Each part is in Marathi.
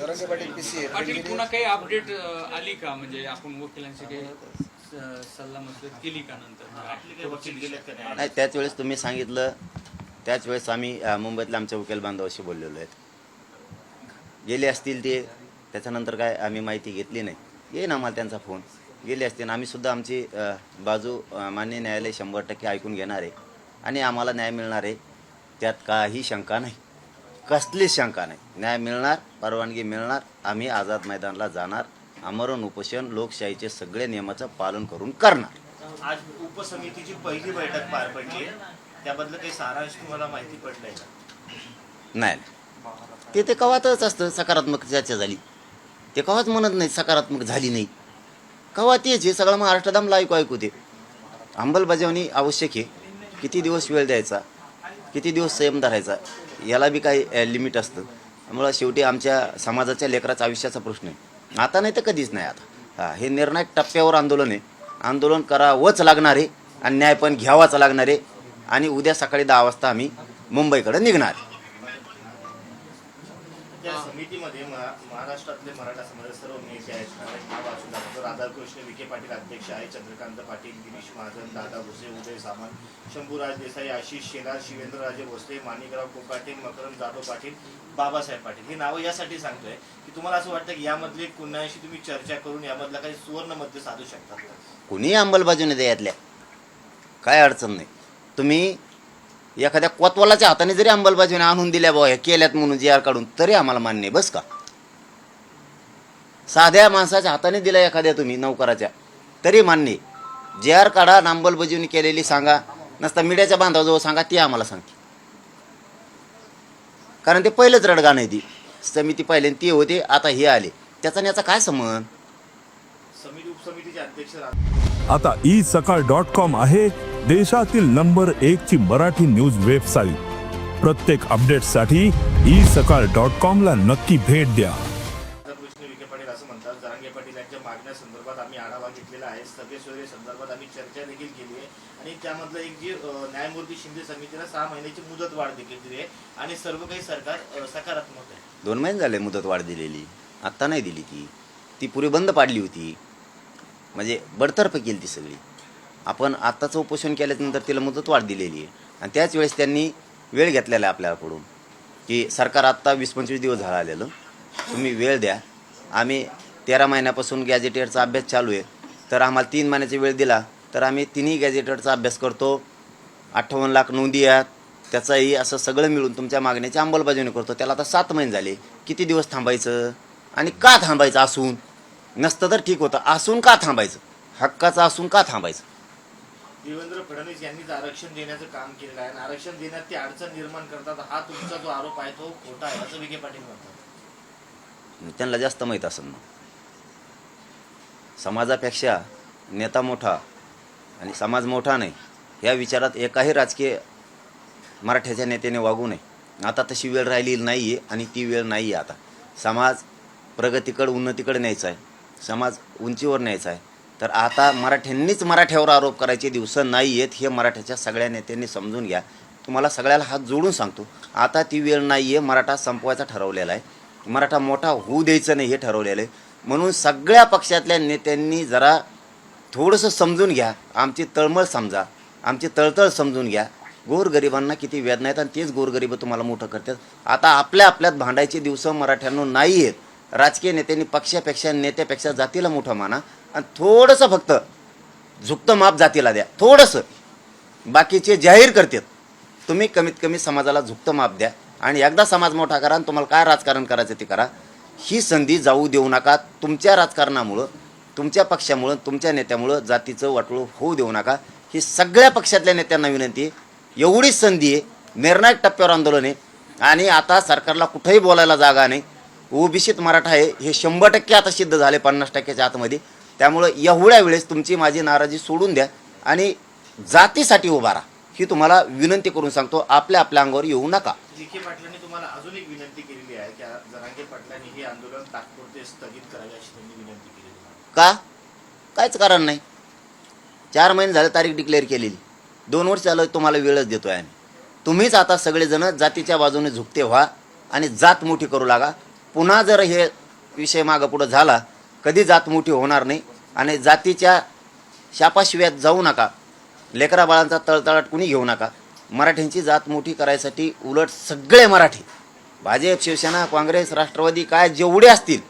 पाटील पुन्हा काही अपडेट आली का? म्हणजे आपण वकिलांशी काही स- सल्ला मसलत केली का नंतर? नाही? नाही त्याच वेळेस तुम्ही सांगितलं त्याच वेळेस आम्ही अ, मुंबईतल्या आमच्या वकील बांधवाशी बोललेलो आहेत. गेले असतील ते त्याच्यानंतर काय आम्ही माहिती घेतली नाही. येईन आम्हाला त्यांचा फोन. गेले असतील आम्ही सुद्धा आमची अ, बाजू अ, मान्य न्यायालय शंभर टक्के ऐकून घेणार आहे. आणि आम्हाला न्याय मिळणार आहे. त्यात काही शंका नाही. कसलीच शंका नाही. न्याय मिळणार परवानगी मिळणार आम्ही आझाद मैदानला जाणार आमरण उपोषण लोकशाहीचे सगळे नियमाचं पालन करून करणार. आज उपसमितीची पहिली बैठक पार पडली त्याबद्दल काही सारांश तुम्हाला माहिती पडलंय नाही. ते ते कवातच असतं सकारात्मक चर्चा झाली. ते कवाच म्हणत नाही सकारात्मक झाली नाही. कवा तेच आहे सगळं महाराष्ट्र दमला ऐकू ऐकू ते अंमलबजावणी आवश्यक आहे. किती दिवस वेळ द्यायचा? किती दिवस संयम धरायचा? याला बी काही लिमिट असतं. त्यामुळं शेवटी आमच्या समाजाच्या लेकराचा आयुष्याचा प्रश्न आहे. आता नाही तर कधीच नाही आता. हा हे निर्णायक टप्प्यावर आंदोलन आहे. आंदोलन करावंच लागणार आहे आणि न्याय पण घ्यावाच लागणार आहे. आणि उद्या सकाळी दहा वाजता आम्ही मुंबईकडे निघणार आहे. समितीमध्ये महा- महाराष्ट्रातले मराठा समाजाचे सर्व नेते आहेत. कारण नाव राधाकृष्ण विखे पाटील अध्यक्ष आहे चंद्रकांत पाटील गिरीश महाजन दादा भुसे उदय सामंत शंभूराज देसाई आशिष शेलार शिवेंद्रराजे भोसले माणिकराव कोकाटे मकरंद जाधव पाटील बाबासाहेब पाटील. हे नावं यासाठी सांगतोय की तुम्हाला असं वाटतं की यामधले कुणाशी तुम्ही चर्चा करून यामधला काही सुवर्ण मध्य साधू शकता? कुणीही कुणी अंमलबजावणी द्या काय अडचण नाही. तुम्ही एखाद्या कोतवालाच्या हाताने जरी अंमलबजावणी आणून दिल्या बुवा हे केल्यात म्हणून जी आर काढून तरी आम्हाला मान्य आहे बस का? साध्या माणसाच्या हाताने दिला एखाद्या तुम्ही नौकराच्या तरी मान्य जे जी आर काढा अंमलबजावणी केलेली सांगा नसता मीडियाच्या बांधाजवळ सांगा ती आम्हाला सांगते कारण ते पहिलंच रडगा नाही ती. समिती पहिले ती होते आता हे आले. त्याचा याचा काय संबंध? समिती उपसमितीचे अध्यक्ष आता ई सकाळ डॉट कॉम आहे देशातील नंबर एक ची मराठी न्यूज वेबसाईट. प्रत्येक अपडेटसाठी ई सकाळ डॉट कॉम ला नक्की भेट द्या. राधाकृष्ण विखे पाटील असं म्हणतात. जरांगे पाटील यांच्या मागण्या संदर्भात आम्ही आढावा घेतलेला आहे. सगळे सोयरे संदर्भात आम्ही चर्चा देखील केली आहे. आणि त्यामधलं एक जी न्यायमूर्ती शिंदे समितीला सहा महिन्याची मुदत वाढ देखील दिली आहे. आणि सर्व काही सरकार सकारात्मक आहे. दोन महिने झाले मुदत वाढ दिलेली. आत्ता नाही दिली ती. ती पुरी बंद पाडली होती. म्हणजे बडतर्फ केली ती सगळी. आपण आत्ताचं उपोषण केल्यानंतर तिला मुदत वाढ दिलेली आहे. आणि त्याच वेळेस त्यांनी वेळ घेतलेला आहे आपल्याकडून की सरकार आत्ता वीस पंचवीस दिवस झाला आलेलं तुम्ही वेळ द्या. आम्ही तेरा महिन्यापासून गॅजेटेडचा अभ्यास चालू आहे. तर आम्हाला तीन महिन्याचा वेळ दिला. तर आम्ही तिन्ही गॅजेटेडचा अभ्यास करतो. अठ्ठावन्न लाख नोंदी आहेत. त्याचाही असं सगळं मिळून तुमच्या मागण्याची अंमलबजावणी करतो. त्याला आता सात महिने झाले. किती दिवस थांबायचं? आणि का थांबायचं असून? नसतं तर ठीक होतं. असून का थांबायचं? हक्काचं असून का थांबायचं? देवेंद्र फडणवीस यांनीच आरक्षण देण्याचं काम केलेलं आहे. आणि आरक्षण देण्यात ते अडचण निर्माण करतात. हा तुमचा जो आरोप आहे तो खोटा आहे असं विखे पाटील म्हणतात. त्यांना जास्त माहीत असेल ना. समाजापेक्षा नेता मोठा आणि समाज मोठा नाही या विचारात एकाही राजकीय मराठ्याच्या नेत्याने वागू नये. आता तशी वेळ राहिली नाही आहे आणि ती वेळ नाही आहे आता. समाज प्रगतीकडे उन्नतीकडे न्यायचा आहे. समाज उंचीवर न्यायचा आहे. तर आता मराठ्यांनीच मराठ्यावर आरोप करायचे दिवस नाही आहेत हे मराठ्याच्या सगळ्या नेत्यांनी समजून घ्या. तुम्हाला सगळ्याला हात जोडून सांगतो आता ती वेळ नाही आहे मराठा संपवायचा ठरवलेला आहे. मराठा मोठा होऊ द्यायचं नाही हे ठरवलेलं आहे. म्हणून सगळ्या पक्षातल्या नेत्यांनी जरा थोडंसं समजून घ्या. आमची तळमळ समजा. आमची तळतळ समजून घ्या. गोरगरिबांना किती वेदना आहेत आणि तेच गोरगरीब तुम्हाला मोठं करतात. आता आपल्या आपल्यात भांडायचे दिवस मराठ्यांना नाही आहेत राजकीय नेत्यांनी पक्षापेक्षा नेत्यापेक्षा जातीला मोठं माना. आणि थोडंसं फक्त झुकतं माप जातीला द्या. थोडंसं. बाकीचे जाहीर करतात. तुम्ही कमीत कमी समाजाला झुकतं माप द्या. आणि एकदा समाज मोठा करा आणि तुम्हाला काय राजकारण करायचं ते करा. ही संधी जाऊ देऊ नका. तुमच्या राजकारणामुळं तुमच्या पक्षामुळं तुमच्या नेत्यामुळं जातीचं वाटोळं होऊ देऊ नका. ही सगळ्या पक्षातल्या नेत्यांना विनंती आहे. एवढीच संधी आहे. निर्णायक टप्प्यावर आंदोलन आहे. आणि आता सरकारला कुठंही बोलायला जागा नाही. ओबीसीत मराठा आहे हे शंभर टक्के आता सिद्ध झाले पन्नास टक्क्याच्या आतमध्ये. त्यामुळं एवढ्या वेळेस तुमची माझी नाराजी सोडून द्या आणि जातीसाठी उभा राहा. ही तुम्हाला विनंती करून सांगतो आपल्या आपल्या अंगावर येऊ नका. विखे पाटलांनी तुम्हाला अजून एक विनंती केलेली आहे की जरांगे पाटलांनी हे आंदोलन तात्पुरते स्थगित करावे अशी त्यांनी विनंती केलेली आहे. का? काहीच कारण नाही. चार महिने झाले तारीख डिक्लेअर केलेली. दोन वर्ष झालं तुम्हाला वेळच देतो आहे आम्ही. तुम्हीच आता सगळेजण जातीच्या बाजूने झुकते व्हा आणि जात मोठी करू लागा. पुन्हा जर हे विषय मागं पुढं झाला कधी जात मोठी होणार नाही आणि जातीच्या शापाशिव्यात जाऊ नका. लेकरा बाळांचा तळतळाट कुणी घेऊ नका. मराठ्यांची जात मोठी करायसाठी उलट सगळे मराठी. भाजप शिवसेना काँग्रेस राष्ट्रवादी काय जेवढे असतील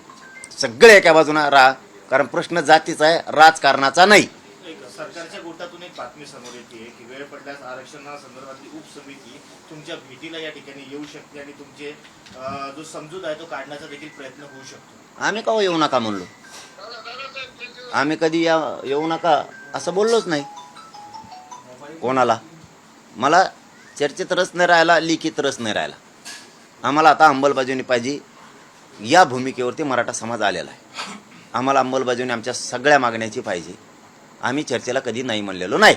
सगळे एका बाजूनं राहा कारण प्रश्न जातीचा आहे राजकारणाचा नाही एक सरकारच्या गोटातून एक बातमी समोर येते की वेळ पडल्यास आरक्षणासंदर्भातली उपसमिती तुमच्या भेटीला या ठिकाणी येऊ शकते आणि तुमचे जो समजूत आहे तो काढण्याचा देखील प्रयत्न होऊ शकतो. आम्ही का येऊ नका म्हणलो? आम्ही कधी या येऊ नका असं बोललोच नाही. कोणाला? मला चर्चेत रस नाही राहिला लिखित रस नाही राहिला. आम्हाला आता अंमलबजावणी पाहिजे. या भूमिकेवरती मराठा समाज आलेला आहे. आम्हाला अंमलबजावणी आमच्या सगळ्या मागण्याची पाहिजे. आम्ही चर्चेला कधी नाही म्हणलेलो. नाही.